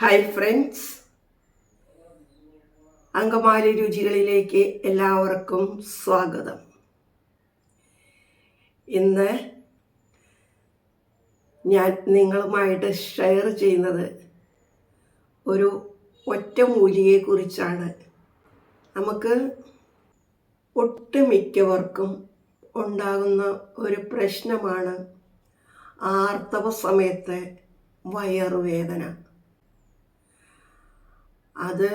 Hi friends Angamaly രുചികളിലേക്ക് എല്ലാവർക്കും സ്വാഗതം. ഇന്ന് ഞാൻ നിങ്ങളുമായിട്ട് ഷെയർ ചെയ്യുന്നത് ഒരു ഒറ്റമൂലിയെക്കുറിച്ചാണ് നമുക്ക് ഒട്ടുമിക്കവർക്കും ഉണ്ടാകുന്ന ഒരു പ്രശ്നമാണ് ആർത്തവ സമയത്തെ വയറുവേദന. അത്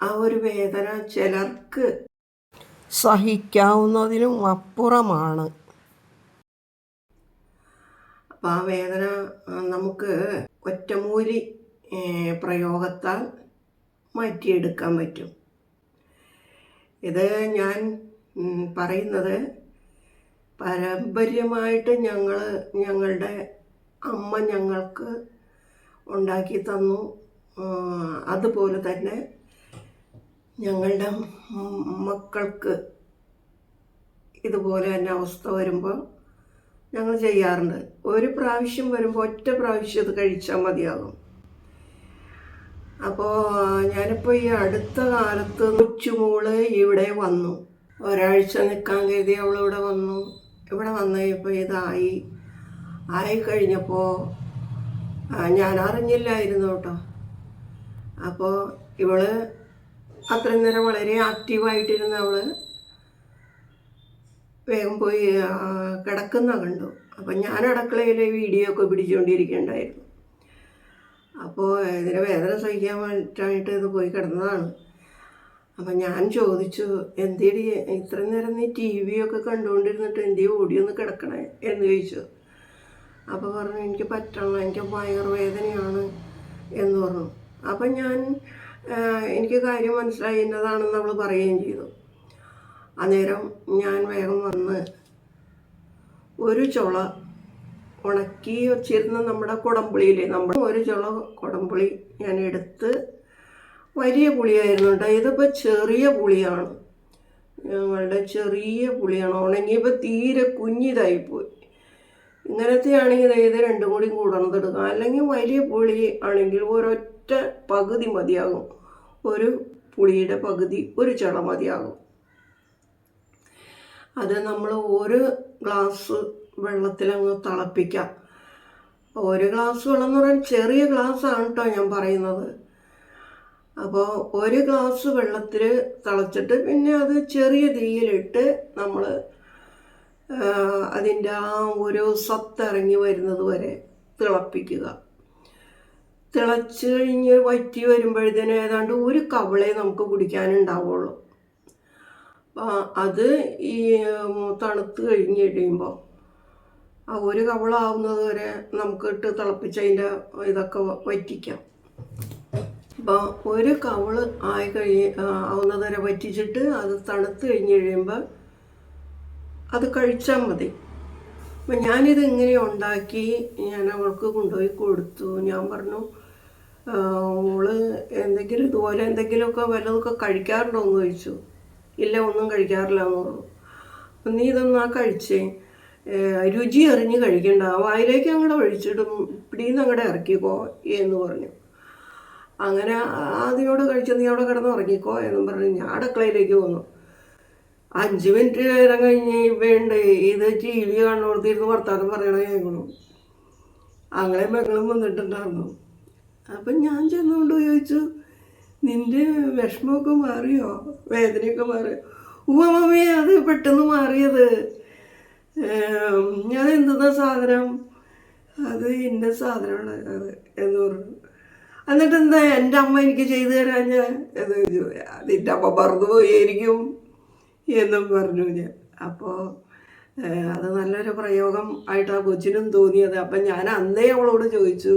ആ ഒരു വേദന ചിലർക്ക് സഹിക്കാവുന്നതിനും അപ്പുറമാണ്. അപ്പം ആ വേദന നമുക്ക് ഒറ്റമൂലി പ്രയോഗത്താൽ മാറ്റിയെടുക്കാൻ പറ്റും. ഇത് ഞാൻ പറയുന്നത് പാരമ്പര്യമായിട്ട് ഞങ്ങൾ ഞങ്ങളുടെ അമ്മ ഞങ്ങൾക്ക് ഉണ്ടാക്കി തന്നു. അതുപോലെ തന്നെ ഞങ്ങളുടെ മക്കൾക്ക് ഇതുപോലെ തന്നെ അവസ്ഥ വരുമ്പോൾ ഞങ്ങൾ ചെയ്യാറുണ്ട്. ഒരു പ്രാവശ്യം വരുമ്പോൾ ഒറ്റ പ്രാവശ്യം ഇത് കഴിച്ചാൽ മതിയാകും. അപ്പോൾ ഞാനിപ്പോൾ ഈ അടുത്ത കാലത്ത് കൊച്ചുമോൾ ഇവിടെ വന്നു. ഒരാഴ്ച നിൽക്കാൻ കരുതി അവൾ ഇവിടെ വന്നു. ഇവിടെ വന്നു കഴിഞ്ഞപ്പോൾ ഇതായി. ആയി കഴിഞ്ഞപ്പോൾ ഞാൻ അറിഞ്ഞില്ലായിരുന്നു കേട്ടോ. അപ്പോൾ ഇവൾ അത്രയും നേരം വളരെ ആക്റ്റീവായിട്ടിരുന്ന അവൾ വേഗം പോയി കിടക്കുന്ന കണ്ടു. അപ്പം ഞാൻ അടുക്കളയിൽ വീഡിയോ ഒക്കെ പിടിച്ചുകൊണ്ടിരിക്കണ്ടായിരുന്നു അപ്പോൾ ഇതിനെ വേദന സഹിക്കാൻ വേണ്ടിയിട്ടായിട്ട് ഇത് പോയി കിടന്നതാണ്. അപ്പം ഞാൻ ചോദിച്ചു എന്തേടി ഇത്രയും നേരം നീ ടി ഒക്കെ കണ്ടുകൊണ്ടിരുന്നിട്ട് എന്തേ ഓടിയൊന്ന് കിടക്കണേ? എന്ന് ചോദിച്ചു. അപ്പോൾ പറഞ്ഞു എനിക്ക് പറ്റണം എനിക്ക് വയറുവേദനയാണ് എന്ന് പറഞ്ഞു. അപ്പം ഞാൻ എനിക്ക് കാര്യം മനസ്സിലായി എന്നതാണെന്ന് അവൾ പറയുകയും ചെയ്തു. അന്നേരം ഞാൻ വേഗം വന്ന് ഒരു ചുള ഉണക്കി വച്ചിരുന്ന നമ്മുടെ കുടംപുളിയിലെ നമ്മൾ ഒരു ചുള കുടംപുളി ഞാൻ എടുത്ത് വലിയ പുളിയായിരുന്നു കേട്ടോ. ഇതിപ്പോൾ ചെറിയ പുളിയാണ്. ഞങ്ങളുടെ ചെറിയ പുളിയാണ്. ഉണങ്ങിയപ്പോൾ തീരെ കുഞ്ഞിതായിപ്പോയി. ഇങ്ങനത്തെ ആണെങ്കിൽ ഇത് രണ്ടും കൂടി കൂടണതെടുക്കാം. അല്ലെങ്കിൽ വലിയ പുളി ആണെങ്കിൽ ഒരൊറ്റ പകുതി മതിയാകും. ഒരു പുളിയുടെ പകുതി ഒരു ചള മതിയാകും. അത് നമ്മൾ ഒരു ഗ്ലാസ് വെള്ളത്തിൽ അങ്ങ് തിളപ്പിക്കാം. ഒരു ഗ്ലാസ് വെള്ളം എന്ന് പറയാൻ ചെറിയ ഗ്ലാസ് ആണ് കേട്ടോ ഞാൻ പറയുന്നത്. അപ്പോൾ ഒരു ഗ്ലാസ് വെള്ളത്തിൽ തിളച്ചിട്ട് പിന്നെ അത് ചെറിയ തീയിലിട്ട് നമ്മൾ അതിന്റെ ആ ഒരു സത്തിറങ്ങി വരുന്നത് വരെ തിളപ്പിക്കുക. തിളച്ച് കഴിഞ്ഞ് വറ്റി വരുമ്പോഴത്തേന് ഏതാണ്ട് ഒരു കവളേ നമുക്ക് കുടിക്കാനുണ്ടാവുള്ളൂ. അത് ഈ തണുത്ത് കഴിഞ്ഞ് കഴിയുമ്പോൾ ആ ഒരു കവളാവുന്നത് വരെ നമുക്ക് ഇട്ട് തിളപ്പിച്ച് അതിന്റെ ഇതൊക്കെ വറ്റിക്കാം. അപ്പോൾ ഒരു കവൾ ആയി കഴി ആവുന്നത് വരെ വറ്റിച്ചിട്ട് അത് തണുത്ത് കഴിഞ്ഞ് കഴിയുമ്പോൾ അത് കഴിച്ചാൽ മതി. അപ്പം ഞാനിത് ഇങ്ങനെ ഉണ്ടാക്കി ഞാൻ അവൾക്ക് കൊണ്ടുപോയി കൊടുത്തു. ഞാൻ പറഞ്ഞു അവൾ എന്തെങ്കിലും ഇതുപോലെ എന്തെങ്കിലുമൊക്കെ വല്ലതൊക്കെ കഴിക്കാറുണ്ടോ? എന്ന് ചോദിച്ചു. ഇല്ല ഒന്നും കഴിക്കാറില്ല എന്ന് പറഞ്ഞു. അപ്പം നീ ഇതൊന്നാ കഴിച്ചേ. രുചി അറിഞ്ഞ് കഴിക്കണ്ട. വായിലേക്ക് അങ്ങോട്ട് ഒഴിച്ചിടും. പിടീന്ന് അങ്ങോട്ട് ഇറക്കിക്കോ എന്ന് പറഞ്ഞു. അങ്ങനെ അതിനോട് കഴിച്ച് നീ അവിടെ കിടന്ന് ഉറങ്ങിക്കോ എന്നും പറഞ്ഞു ഞാൻ അടുക്കളയിലേക്ക് പോന്നു. അഞ്ച് മിനിറ്റ് നേരം കഴിഞ്ഞ് വേണ്ട ഇത് ടി വി കണ്ണോടത്തിരുന്ന് വർത്താനം പറയണ കേൾക്കണു. അങ്ങനെ മകളും വന്നിട്ടുണ്ടായിരുന്നു. അപ്പം ഞാൻ ചെന്നുകൊണ്ട് ചോദിച്ചു നിന്റെ വിഷമമൊക്കെ മാറിയോ? വേദനയൊക്കെ മാറിയോ മമ്മി അത് പെട്ടെന്ന് മാറിയത്. ഞാൻ എന്തെന്നാ സാധനം? അത് ഇന്ന സാധനമാണ് അത് എന്ന് പറഞ്ഞു. എന്നിട്ട് എന്താ എന്റെ അമ്മ എനിക്ക് ചെയ്തു തരാഞ്ഞ? ഞാൻ എന്ന് ചോദിച്ചു. നിന്റെ അമ്മ മറന്നു പോയിരിക്കും എന്നും പറഞ്ഞു ഞാൻ. അപ്പോൾ അത് നല്ലൊരു പ്രയോഗം ആയിട്ട് ആ കൊച്ചിനും തോന്നിയത്. അപ്പം ഞാൻ അന്നേ അവളോട് ചോദിച്ചു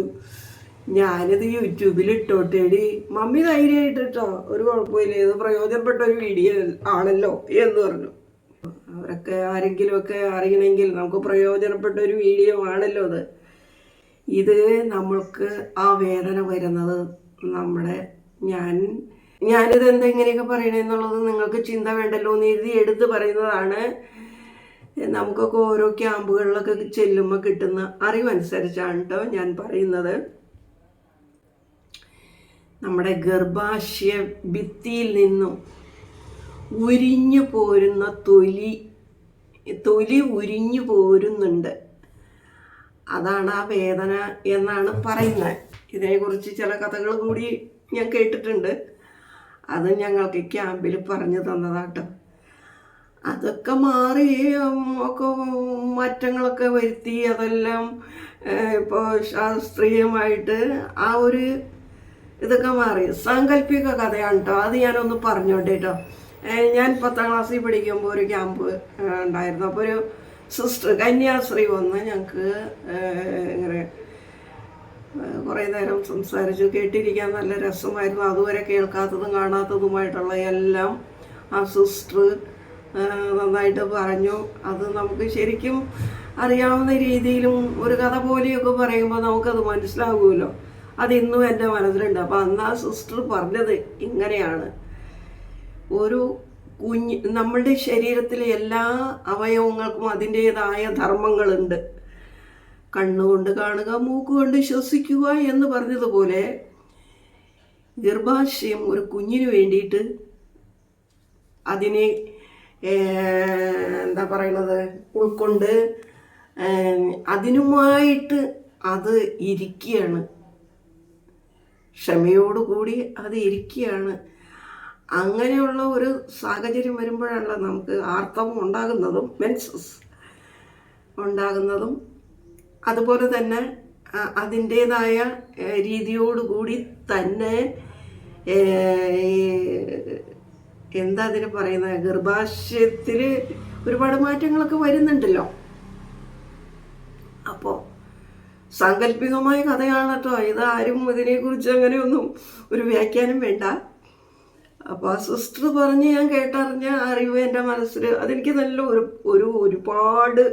ഞാനിത് യൂട്യൂബിൽ ഇട്ടോട്ടേടി മമ്മി ധൈര്യമായിട്ട് ഇട്ടോ ഒരു കുഴപ്പമില്ല. ഇത് പ്രയോജനപ്പെട്ട ഒരു വീഡിയോ ആണല്ലോ? എന്ന് പറഞ്ഞു. അവരൊക്കെ ആരെങ്കിലുമൊക്കെ അറിയണമെങ്കിൽ നമുക്ക് പ്രയോജനപ്പെട്ട ഒരു വീഡിയോ ആണല്ലോ അത്. ഇത് നമ്മൾക്ക് ആ വേദന വരുന്നത് നമ്മുടെ ഞാൻ ഞാനിത് എന്താ ഇങ്ങനെയൊക്കെ പറയണെന്നുള്ളത് നിങ്ങൾക്ക് ചിന്ത വേണ്ടല്ലോ എന്ന് എഴുതി എടുത്ത് പറയുന്നതാണ്. നമുക്കൊക്കെ ഓരോ ക്യാമ്പുകളിലൊക്കെ ചെല്ലുമ്പോൾ കിട്ടുന്ന അറിവനുസരിച്ചാണ് കേട്ടോ ഞാൻ പറയുന്നത്. നമ്മുടെ ഗർഭാശയ ഭിത്തിയിൽ നിന്നും ഉരിഞ്ഞു പോരുന്ന തൊലി തൊലി ഉരിഞ്ഞു പോരുന്നുണ്ട്. അതാണ് ആ വേദന എന്നാണ് പറയുന്നത്. ഇതിനെക്കുറിച്ച് ചില കഥകൾ കൂടി ഞാൻ കേട്ടിട്ടുണ്ട്. അത് ഞങ്ങൾക്ക് ക്യാമ്പിൽ പറഞ്ഞു തന്നതാട്ടോ. അതൊക്കെ മാറി ഒക്കെ മാറ്റങ്ങളൊക്കെ വരുത്തി അതെല്ലാം ഇപ്പോൾ ശാസ്ത്രീയമായിട്ട് ആ ഒരു ഇതൊക്കെ മാറി. സാങ്കല്പിക കഥയാണ് കേട്ടോ അത് ഞാനൊന്ന് പറഞ്ഞോട്ടെ കേട്ടോ ഞാൻ പത്താം ക്ലാസ്സിൽ പഠിക്കുമ്പോൾ ഒരു ക്യാമ്പ് ഉണ്ടായിരുന്നു. അപ്പോൾ ഒരു സിസ്റ്റർ കന്യാസ്ത്രീ വന്ന് ഞങ്ങൾക്ക് ഇങ്ങനെ കുറേ നേരം സംസാരിച്ചു. കേട്ടിരിക്കാൻ നല്ല രസമായിരുന്നു. അതുവരെ കേൾക്കാത്തതും കാണാത്തതുമായിട്ടുള്ള എല്ലാം ആ സിസ്റ്റർ നന്നായിട്ട് പറഞ്ഞു. അത് നമുക്ക് ശരിക്കും അറിയാവുന്ന രീതിയിലും ഒരു കഥ പോലെയൊക്കെ പറയുമ്പോൾ നമുക്കത് മനസ്സിലാകുമല്ലോ അത് ഇന്നും എന്റെ മനസ്സിലുണ്ട്. അപ്പോൾ അന്ന് ആ സിസ്റ്റർ പറഞ്ഞത് ഇങ്ങനെയാണ്. ഒരു കുഞ്ഞ് നമ്മളുടെ ശരീരത്തിലെ എല്ലാ അവയവങ്ങൾക്കും അതിന്റേതായ ധർമ്മങ്ങളുണ്ട്. കണ്ണുകൊണ്ട് കാണുക മൂക്കുകൊണ്ട് ശ്വസിക്കുക എന്ന് പറഞ്ഞതുപോലെ ഗർഭാശയം ഒരു കുഞ്ഞിന് വേണ്ടിയിട്ട് അതിനെ എന്താ പറയണത് ഉൾക്കൊണ്ട് അതിനുമായിട്ട് അത് ഇരിക്കുകയാണ്. ക്ഷമയോടുകൂടി അത് ഇരിക്കുകയാണ്. അങ്ങനെയുള്ള ഒരു സാഹചര്യം വരുമ്പോഴാണല്ലോ നമുക്ക് ആർത്തവം ഉണ്ടാകുന്നതും മെൻസസ് ഉണ്ടാകുന്നതും അതുപോലെ തന്നെ അതിന്റേതായ രീതിയോടുകൂടി തന്നെ എന്താ അതിന് പറയുന്നത് ഗർഭാശയത്തിൽ ഒരുപാട് മാറ്റങ്ങളൊക്കെ വരുന്നുണ്ടല്ലോ. അപ്പോൾ സാങ്കല്പികമായ കഥയാണ് കേട്ടോ. ഇത് ആരും ഇതിനെക്കുറിച്ച് അങ്ങനെയൊന്നും ഒരു വ്യാഖ്യാനം വേണ്ട. അപ്പോൾ ആ സിസ്റ്റർ പറഞ്ഞ് ഞാൻ കേട്ടറിഞ്ഞ അറിവ് എന്റെ മനസ്സിൽ അതെനിക്ക് നല്ല ഒരു ഒരു ഒരുപാട്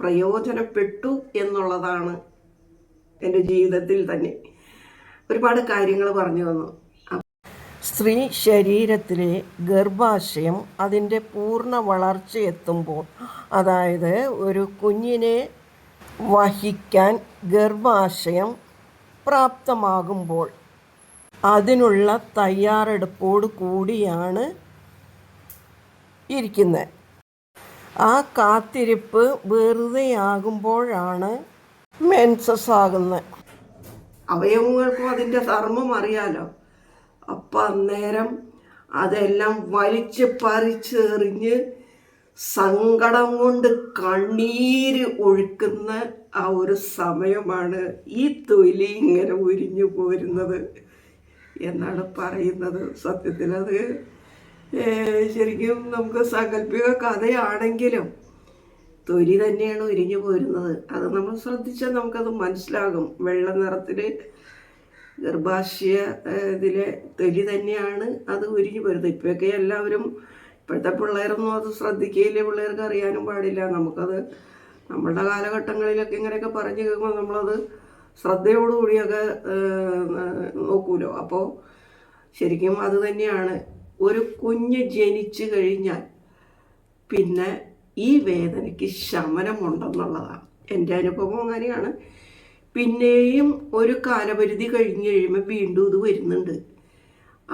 പ്രയോജനപ്പെട്ടു എന്നുള്ളതാണ് എന്റെ ജീവിതത്തിൽ തന്നെ. ഒരുപാട് കാര്യങ്ങൾ പറഞ്ഞു തന്നു. സ്ത്രീ ശരീരത്തിലെ ഗർഭാശയം അതിന്റെ പൂർണ വളർച്ച എത്തുമ്പോൾ അതായത് ഒരു കുഞ്ഞിനെ വഹിക്കാൻ ഗർഭാശയം പ്രാപ്തമാകുമ്പോൾ അതിനുള്ള തയ്യാറെടുപ്പോട് കൂടിയാണ് ഇരിക്കുന്നത്. ആ കാത്തിരിപ്പ് വെറുതെയാകുമ്പോഴാണ് മെൻസസ് ആകുന്നത് അവയവങ്ങൾക്കും അതിന്റെ ധർമ്മം അറിയാലോ. അപ്പം അന്നേരം അതെല്ലാം വലിച്ച് പറിച്ചെറിഞ്ഞ് സങ്കടം കൊണ്ട് കണ്ണീര് ഒഴുക്കുന്ന ആ ഒരു സമയമാണ് ഈ തൊലി ഇങ്ങനെ ഉരിഞ്ഞു പോരുന്നത് എന്നാണ് പറയുന്നത് സത്യത്തിൽ അത് ശരിക്കും നമുക്ക് സാങ്കല്പിക കഥയാണെങ്കിലും തൊലി തന്നെയാണ് ഉരിഞ്ഞു പോരുന്നത്. അത് നമ്മൾ ശ്രദ്ധിച്ചാൽ നമുക്കത് മനസ്സിലാകും. വെള്ള നിറത്തിൽ ഗർഭാശയ ഇതിലെ തൊലി തന്നെയാണ് അത് ഉരിഞ്ഞു പോരുന്നത്. ഇപ്പോഴൊക്കെ എല്ലാവരും ഇപ്പോഴത്തെ പിള്ളേരൊന്നും അത് ശ്രദ്ധിക്കുകയില്ല പിള്ളേർക്ക് അറിയാനും പാടില്ല. നമുക്കത് നമ്മളുടെ കാലഘട്ടങ്ങളിലൊക്കെ ഇങ്ങനെയൊക്കെ പറഞ്ഞു കേൾക്കുമ്പോൾ നമ്മളത് ശ്രദ്ധയോടുകൂടിയൊക്കെ നോക്കൂലോ? അപ്പോൾ ശരിക്കും അത് തന്നെയാണ്. ഒരു കുഞ്ഞ് ജനിച്ചു കഴിഞ്ഞാൽ പിന്നെ ഈ വേദനയ്ക്ക് ശമനമുണ്ടെന്നുള്ളതാണ്. എന്റെ അനുഭവം അങ്ങനെയാണ്. പിന്നെയും ഒരു കാലപരിധി കഴിഞ്ഞ് കഴിയുമ്പോൾ വീണ്ടും ഇത് വരുന്നുണ്ട്.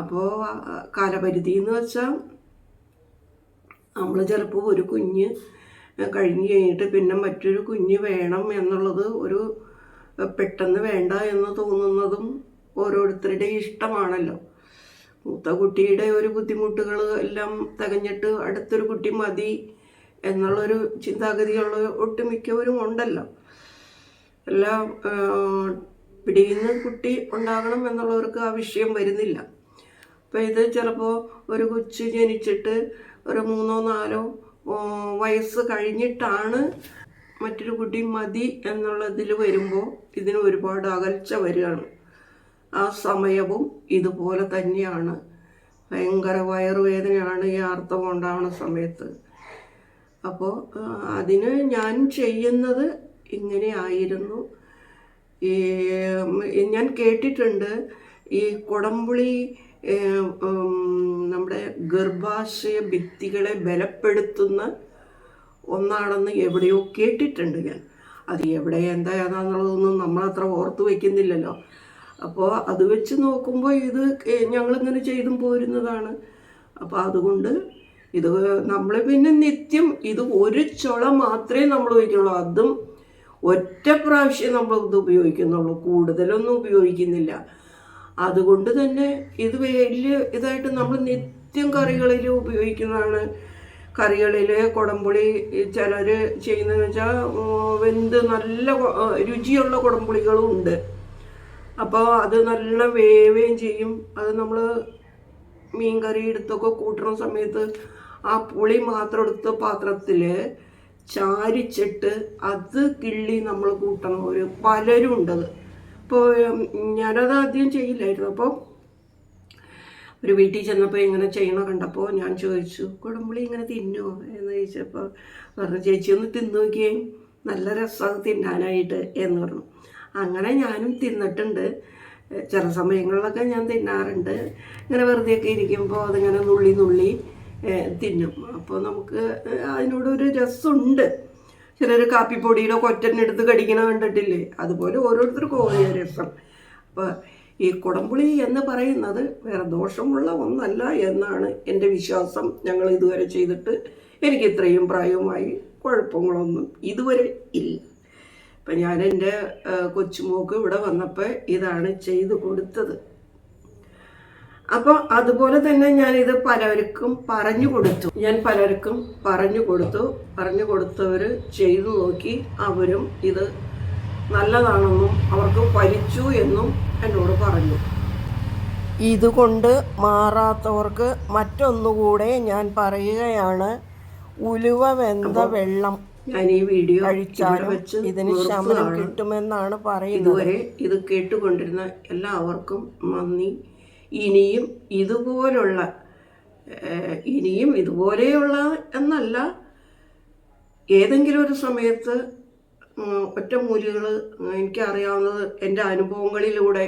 അപ്പോൾ കാലപരിധി എന്ന് വെച്ചാൽ നമ്മൾ ചിലപ്പോൾ ഒരു കുഞ്ഞ് കഴിഞ്ഞ് കഴിഞ്ഞിട്ട് പിന്നെ മറ്റൊരു കുഞ്ഞ് വേണം എന്നുള്ളത് ഒരു പെട്ടെന്ന് വേണ്ട എന്ന് തോന്നുന്നതും ഓരോരുത്തരുടെ ഇഷ്ടമാണല്ലോ. മൂത്ത കുട്ടിയുടെ ഒരു ബുദ്ധിമുട്ടുകൾ എല്ലാം തികഞ്ഞിട്ട് അടുത്തൊരു കുട്ടി മതി എന്നുള്ളൊരു ചിന്താഗതിയുള്ള ഒട്ടുമിക്കവരും ഉണ്ടല്ലോ. എല്ലാം പിടിയുന്ന കുട്ടി ഉണ്ടാകണം എന്നുള്ളവർക്ക് ആ വിഷയം വരുന്നില്ല. അപ്പോൾ ഇത് ചിലപ്പോൾ ഒരു കൊച്ചു ജനിച്ചിട്ട് ഒരു മൂന്നോ നാലോ വയസ്സ് കഴിഞ്ഞിട്ടാണ് മറ്റൊരു കുട്ടി മതി എന്നുള്ളതിൽ വരുമ്പോൾ ഇതിന് ഒരുപാട് അകൽച്ച വരികയാണ്. ആ സമയവും ഇതുപോലെ തന്നെയാണ്. ഭയങ്കര വയറുവേദനയാണ് ഈ ആർത്തവം ഉണ്ടാവുന്ന സമയത്ത്. അപ്പോൾ അതിന് ഞാൻ ചെയ്യുന്നത് ഇങ്ങനെ ആയിരുന്നു ഈ ഞാൻ കേട്ടിട്ടുണ്ട് ഈ കുടംപുളി നമ്മുടെ ഗർഭാശയ ഭിത്തികളെ ബലപ്പെടുത്തുന്ന ഒന്നാണെന്ന് എവിടെയോ കേട്ടിട്ടുണ്ട് ഞാൻ. അത് എവിടെ എന്താ ഏതാന്നുള്ളതൊന്നും നമ്മളത്ര ഓർത്ത് വയ്ക്കുന്നില്ലല്ലോ അപ്പോൾ അത് വെച്ച് നോക്കുമ്പോൾ ഇത് ഞങ്ങളിങ്ങനെ ചെയ്തും പോരുന്നതാണ്. അപ്പോൾ അതുകൊണ്ട് ഇത് നമ്മൾ പിന്നെ നിത്യം ഇത് ഒരു ചുള മാത്രമേ നമ്മൾ ഉപയോഗിക്കുള്ളൂ. അതും ഒറ്റ പ്രാവശ്യം നമ്മൾ ഇത് ഉപയോഗിക്കുന്നുള്ളൂ. കൂടുതലൊന്നും ഉപയോഗിക്കുന്നില്ല. അതുകൊണ്ട് തന്നെ ഇത് വലിയ ഇതായിട്ട് നമ്മൾ നിത്യം കറികളിൽ ഉപയോഗിക്കുന്നതാണ്. കറികളിൽ കുടംപുളി ചിലർ ചെയ്യുന്നതെന്ന് വെച്ചാൽ വെന്ത് നല്ല രുചിയുള്ള കുടംപുളികളും ഉണ്ട്. അപ്പോൾ അത് നല്ല വേവുകയും ചെയ്യും. അത് നമ്മൾ മീൻ കറി എടുത്തൊക്കെ കൂട്ടുന്ന സമയത്ത് ആ പുളി മാത്രം എടുത്ത പാത്രത്തിൽ ചാരിച്ചിട്ട് അത് കിള്ളി നമ്മൾ കൂട്ടണം. ഒരു പലരും ഉണ്ടത് ഇപ്പോൾ ഞാനത് ആദ്യം ചെയ്യില്ലായിരുന്നു. അപ്പോൾ ഒരു വീട്ടിൽ ചെന്നപ്പോൾ ഇങ്ങനെ ചെയ്യണ കണ്ടപ്പോൾ ഞാൻ ചോദിച്ചു കുടംപുളി ഇങ്ങനെ തിന്നോ? എന്ന് ചോദിച്ചപ്പോൾ പറഞ്ഞു ചേച്ചി ഒന്ന് തിന്നു നോക്കിയേ. നല്ല രസമാണ് തിന്നാനായിട്ട് എന്ന് പറഞ്ഞു. അങ്ങനെ ഞാനും തിന്നിട്ടുണ്ട്. ചില സമയങ്ങളിലൊക്കെ ഞാൻ തിന്നാറുണ്ട്. ഇങ്ങനെ വെറുതെയൊക്കെ ഇരിക്കുമ്പോൾ അതിങ്ങനെ നുള്ളി നുള്ളി തിന്നും. അപ്പോൾ നമുക്ക് അതിനോടൊരു രസമുണ്ട്. ചിലർ കാപ്പിപ്പൊടിയിലോ കൊറ്റനെടുത്ത് കടിക്കണ കണ്ടിട്ടില്ലേ? അതുപോലെ ഓരോരുത്തർക്കും ഓരോ രസം. അപ്പോൾ ഈ കുടംപുളി എന്ന് പറയുന്നത് വേറെ ദോഷമുള്ള ഒന്നല്ല എന്നാണ് എന്റെ വിശ്വാസം. ഞങ്ങൾ ഇതുവരെ ചെയ്തിട്ട് എനിക്ക് ഇത്രയും പ്രായമായി കുഴപ്പങ്ങളൊന്നും ഇതുവരെ ഇല്ല. അപ്പം ഞാൻ എന്റെ കൊച്ചുമോക്ക് ഇവിടെ വന്നപ്പോൾ ഇതാണ് ചെയ്തു കൊടുത്തത്. അപ്പോൾ അതുപോലെ തന്നെ ഞാനിത് പലർക്കും പറഞ്ഞു കൊടുത്തു. ഞാൻ പലർക്കും പറഞ്ഞു കൊടുത്തു. പറഞ്ഞു കൊടുത്തവർ ചെയ്തു നോക്കി അവരും ഇത് നല്ലതാണെന്നും അവർക്ക് ഫലിച്ചു എന്നും എന്നോട് പറഞ്ഞു. ഇതുകൊണ്ട് മാറാത്തവർക്ക് മറ്റൊന്നുകൂടെ ഞാൻ പറയുകയാണ്. ഉലുവ വെന്ത വെള്ളം ഞാൻ ഈ വീഡിയോ കഴിച്ചാലും ഇതിന് ശമനം കിട്ടുമെന്നാണ് പറയുന്നത്. ഇതുവരെ ഇത് കേട്ടുകൊണ്ടിരുന്ന എല്ലാവർക്കും നന്ദി. ഇനിയും ഇതുപോലുള്ള ഇനിയും ഇതുപോലെയുള്ള എന്നല്ല ഏതെങ്കിലും ഒരു സമയത്ത് ഒറ്റമൂലികൾ എനിക്കറിയാവുന്നത് എന്റെ അനുഭവങ്ങളിലൂടെ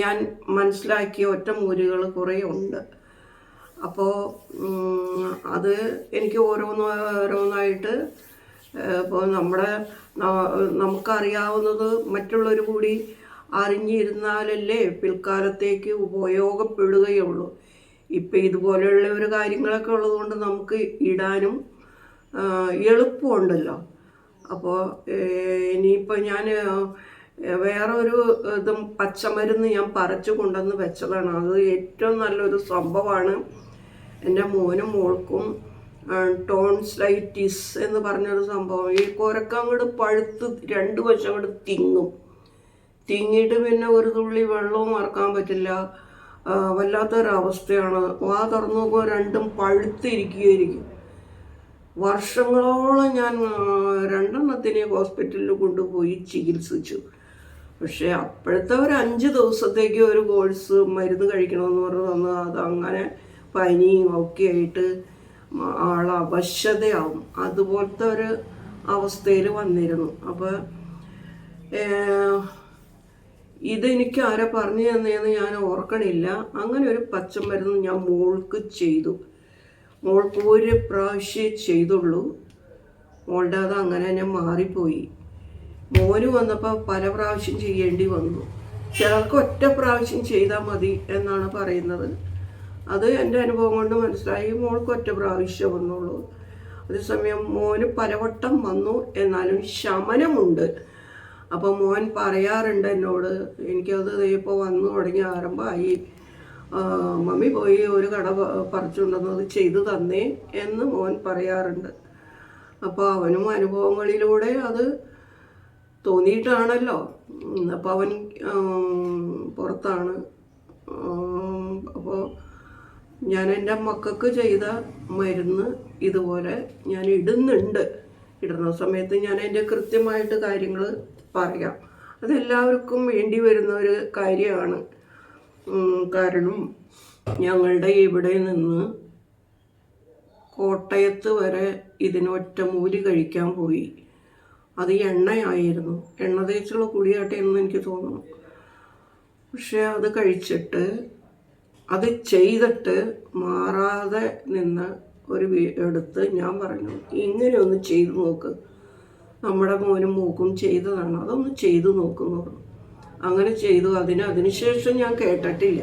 ഞാൻ മനസ്സിലാക്കിയ ഒറ്റമൂലികൾ കുറേ ഉണ്ട്. അപ്പോൾ അത് എനിക്ക് ഓരോന്ന് ഓരോന്നായിട്ട് ഇപ്പോൾ നമ്മുടെ നമുക്കറിയാവുന്നത് മറ്റുള്ളവർ കൂടി അറിഞ്ഞിരുന്നാലല്ലേ പിൽക്കാലത്തേക്ക് ഉപയോഗപ്പെടുകയുള്ളൂ. ഇപ്പം ഇതുപോലെയുള്ള ഒരു കാര്യങ്ങളൊക്കെ ഉള്ളതുകൊണ്ട് നമുക്ക് ഇടാനും എളുപ്പമുണ്ടല്ലോ. അപ്പോൾ ഇനിയിപ്പോൾ ഞാൻ വേറെ ഒരു ഇതും പച്ചമരുന്ന് ഞാൻ പറിച്ചു കൊണ്ടുവന്ന് വെച്ചതാണ്. അത് ഏറ്റവും നല്ലൊരു സംഭവമാണ്. എന്റെ മോനും മോൾക്കും ടോൺസ്ലൈറ്റിസ് എന്ന് പറഞ്ഞൊരു സംഭവം. ഈ കൊരക്ക അങ്ങോട്ട് പഴുത്ത് രണ്ട് വശം അങ്ങോട്ട് തിങ്ങും. തിങ്ങിയിട്ട് പിന്നെ ഒരു തുള്ളി വെള്ളവും മറക്കാൻ പറ്റില്ല. വല്ലാത്തൊരവസ്ഥയാണ്. വാ തുറന്നു നോക്കുമ്പോൾ രണ്ടും പഴുത്തിരിക്കുകയായിരിക്കും. വർഷങ്ങളോളം ഞാൻ രണ്ടെണ്ണത്തിനെ ഹോസ്പിറ്റലിൽ കൊണ്ടുപോയി ചികിത്സിച്ചു. പക്ഷേ അപ്പോഴത്തെ ഒരു അഞ്ച് ദിവസത്തേക്ക് ഒരു കോഴ്സ് മരുന്ന് കഴിക്കണമെന്ന് പറഞ്ഞ് തന്നു. അത് അങ്ങനെ പനിയും ഒക്കെ ആയിട്ട് ആൾ അവശതയാവും അതുപോലത്തെ ഒരു അവസ്ഥയിൽ വന്നിരുന്നു. അപ്പോൾ ഇതെനിക്ക് ആരെ പറഞ്ഞു തന്നെയെന്ന് ഞാൻ ഓർക്കണില്ല. അങ്ങനെ ഒരു പച്ചമരുന്ന് ഞാൻ മോൾക്ക് ചെയ്തു. മോൾക്ക് ഒരു പ്രാവശ്യമേ ചെയ്തുള്ളൂ. മോളുടെ അത് അങ്ങനെ ഞാൻ മാറിപ്പോയി. മോന് വന്നപ്പോൾ പല പ്രാവശ്യം ചെയ്യേണ്ടി വന്നു. ചിലർക്ക് ഒറ്റ പ്രാവശ്യം ചെയ്താൽ മതി എന്നാണ് പറയുന്നത്. അത് എന്റെ അനുഭവം കൊണ്ട് മനസ്സിലായി. മോൾക്ക് ഒറ്റ പ്രാവശ്യം വന്നുള്ളൂ. അതേസമയം മോന് പലവട്ടം വന്നു. എന്നാലും ശമനമുണ്ട്. അപ്പോൾ മോൻ പറയാറുണ്ട് എന്നോട് എനിക്കത് ഇപ്പോൾ വന്നു തുടങ്ങി ആരംഭമായി. മമ്മി പോയി ഒരു കട പറിച്ചുണ്ടെന്ന് അത് ചെയ്തു തന്നേ എന്ന് മോൻ പറയാറുണ്ട്. അപ്പോൾ അവനും അനുഭവങ്ങളിലൂടെ അത് തോന്നിയിട്ടാണല്ലോ. അപ്പോൾ അവൻ പുറത്താണ്. അപ്പോൾ ഞാൻ എന്റെ മക്കൾക്ക് ചെയ്ത മരുന്ന് ഇതുപോലെ ഞാൻ ഇടുന്നുണ്ട്. ഇടുന്ന സമയത്ത് ഞാൻ എന്റെ കൃത്യമായിട്ട് കാര്യങ്ങൾ പറയാം. അതെല്ലാവർക്കും വേണ്ടി വരുന്ന ഒരു കാര്യമാണ്. കാരണം ഞങ്ങളുടെ ഇവിടെ നിന്ന് കോട്ടയത്ത് വരെ ഇതിനൊറ്റ മൂലി കഴിക്കാൻ പോയി. അത് എണ്ണയായിരുന്നു. എണ്ണ തേച്ചുള്ള കുളിയാട്ടെന്ന് എനിക്ക് തോന്നുന്നു. പക്ഷേ അത് കഴിച്ചിട്ട് അത് ചെയ്തിട്ട് മാറാതെ നിന്ന് ഒരു എടുത്ത് ഞാൻ പറഞ്ഞു ഇങ്ങനെ ഒന്ന് ചെയ്തു നോക്ക്. നമ്മുടെ മോനും മൂക്കും ചെയ്തതാണ്. അതൊന്ന് ചെയ്തു നോക്കുന്നു അങ്ങനെ ചെയ്തു. അതിന് അതിനുശേഷം ഞാൻ കേട്ടിട്ടില്ല.